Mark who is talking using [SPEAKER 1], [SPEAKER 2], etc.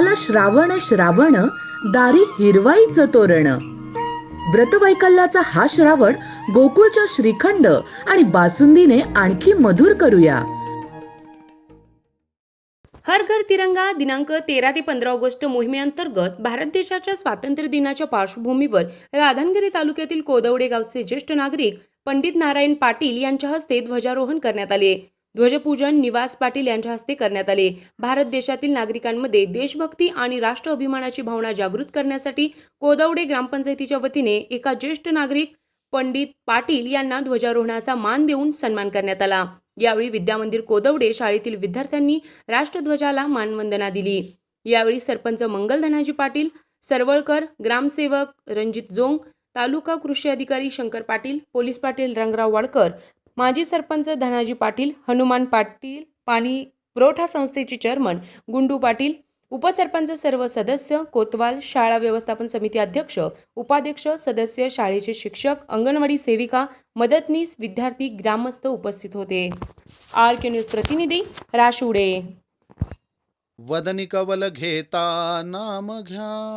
[SPEAKER 1] आला श्रावण श्रावण दारी हिरवाईचं तोरण. व्रतवैकल्याचा हा श्रावण गोकुळच्या श्रीखंड आणि बासुंदीने आणखी मधुर करूया.
[SPEAKER 2] हर घर तिरंगा दिनांक तेरा ते पंधरा ऑगस्ट मोहिमेअंतर्गत भारत देशाच्या स्वातंत्र्य दिनाच्या पार्श्वभूमीवर राधानगिरी तालुक्यातील कोदवडे गावचे ज्येष्ठ नागरिक पंडित नारायण पाटील यांच्या हस्ते ध्वजारोहण करण्यात आले. ध्वजपूजन निवास पाटील यांच्या हस्ते करण्यात आले. भारत देशातील नागरिकांमध्ये देशभक्ती आणि राष्ट्र अभिमानाची भावना जागृत करण्यासाठी कोदवडे ग्रामपंचायतीच्या वतीने एका ज्येष्ठ नागरिक पंडित पाटील यांना ध्वजारोहणाचा मान देऊन सन्मान करण्यात आला. यावेळी विद्यामंदिर कोदवडे शाळेतील विद्यार्थ्यांनी राष्ट्रध्वजाला मानवंदना दिली. यावेळी सरपंच मंगल धनाजी पाटील सरवळकर ग्रामसेवक रणजित जोंग तालुका कृषी अधिकारी शंकर पाटील पोलीस पाटील रंगराव वाडकर माजी सरपंच धनाजी पाटील हनुमान पाटील पाणी पुरवठा संस्थेचे चेअरमन गुंडू पाटील उपसरपंच सर्व सदस्य कोतवाल शाळा व्यवस्थापन समिती अध्यक्ष उपाध्यक्ष सदस्य शाळेचे शिक्षक अंगणवाडी सेविका मदतनीस विद्यार्थी ग्रामस्थ उपस्थित होते. आर के न्यूज प्रतिनिधी राशुडे.
[SPEAKER 3] वदनी कवल घेता नाम घ्या.